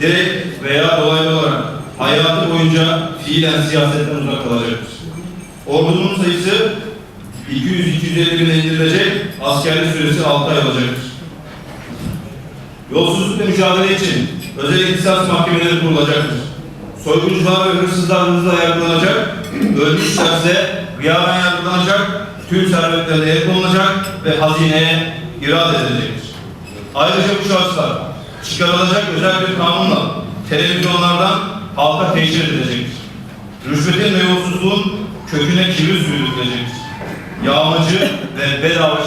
direkt veya dolaylı olarak hayatı boyunca fiilen siyasetten uzak kalacaktır. Ordunun sayısı 200-250 bine indirilecek, askerlik süresi 6 ay olacaktır. Yolsuzlukla mücadele için özel ihtisas mahkemeleri kurulacaktır. Soyguncular ve hırsızlar hızla yargılanacak, ölmüşlerse gıyaben yargılanacak, tüm servetlerine el konulacak ve hazineye irade edilecektir. Ayrıca bu şahıslar çıkarılacak özel bir kanunla televizyonlardan halka teşhir edilecektir. Rüşvetin ve yolsuzluğun köküne kibir sürülecektir. Yağmacı ve bedava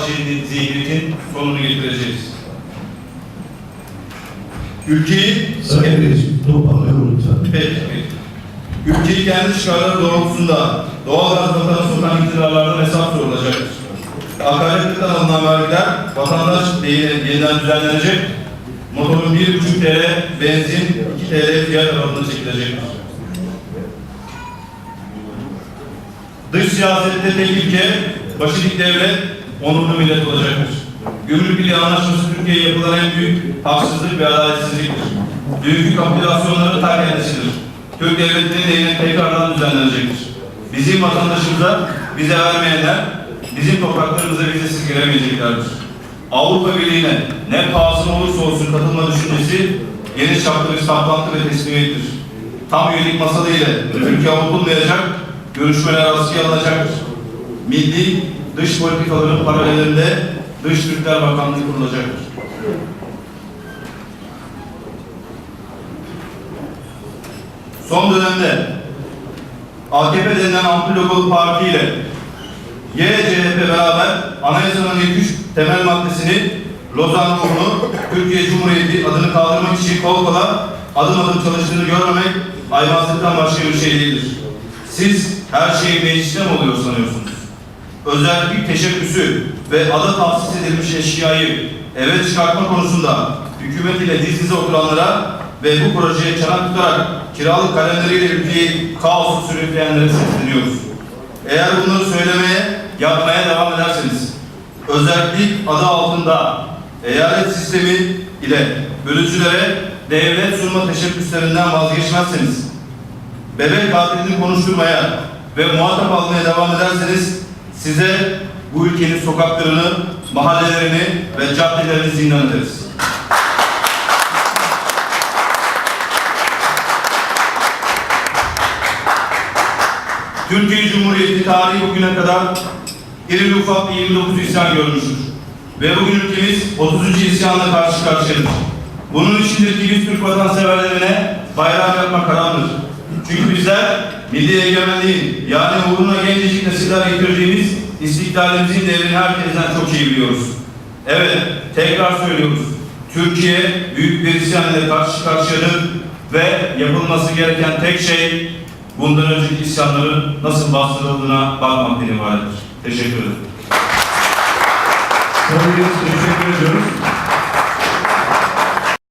zihniyetin sonunu getireceğiz. Ülkeyi Sayın Reis, toparlayalım lütfen. Peki, peki. Ülkeyi kendi çıkarları doğrultusunda doğal gaz vatanı sokan iktidarlardan hesap sorulacaktır. Akaryakıttan alınan vergiler vatandaş lehine yeniden düzenlenecek. Motorun 1,5 TL, benzin 2 TL fiyat aralığında çekilecektir. Dış siyasette tek ilke, başı dik devlet, onurlu millet olacaktır. Gümrük Birliği Anlaşması Türkiye'ye yapılan en büyük haksızlık ve adaletsizliktir. Dünkü kapitülasyonları ta kendisidir. Türk devletinin lehine tekrardan düzenlenecektir. Bizim vatandaşımıza bize vermeyenler, bizim topraklarımıza vizesiz giremeyeceklerdir. Avrupa Birliği'ne ne pahasına olursa olsun katılma düşüncesi geniş çaplı bir saplantı ve teslimiyettir. Tam üyelik masalı ile Türkiye avutulmayacak, görüşmeler askıya alınacaktır. Milli dış politikaların paralelinde Dış Türkler Bakanlığı kurulacaktır. Son dönemde AKP denilen ampul parti ile YCHP beraber anayasanın ilk üç temel maddesini Lozan ruhunu Türkiye Cumhuriyeti adını kaldırmak için kol kola adım adım çalıştığını görmemek aymazlıktan başka bir şey değildir. Siz her şeyi mecliste mi oluyor sanıyorsunuz? özellik teşebbüsü ve ada tahsis edilmiş eşyayı eve çıkartma konusunda hükümet ile diz dize oturanlara ve bu projeye çanak tutarak kiralık kalemleriyle ülkeyi kaosu sürükleyenlere sesleniyoruz. Eğer bunları söylemeye, yapmaya devam ederseniz, özellik adı altında eyalet sistemi ile bölücülere devlet sunma teşebbüslerinden vazgeçmezseniz, bebek katilini konuşturmaya ve muhatap almaya devam ederseniz size bu ülkenin sokaklarını, mahallelerini ve caddelerini zindan ederiz. Türkiye Cumhuriyeti tarihi bugüne kadar irili ufak 29 isyan görmüştür. Ve bugün ülkemiz 30. isyanla karşı karşıyadır. Bunun içindir ki biz Türk vatanseverlerine bayram yapmak haramdır. Çünkü bizler milli egemenliğin yani uğruna gencecik nesiller getirdiğimiz istiklalimizin değerini herkesten çok iyi biliyoruz. Evet, tekrar söylüyoruz. Türkiye büyük bir isyan ile karşı karşıyadır ve yapılması gereken tek şey bundan önceki isyanların nasıl bastırıldığına bakmaktan ibarettir. Teşekkür ederim. Teşekkür ediyoruz.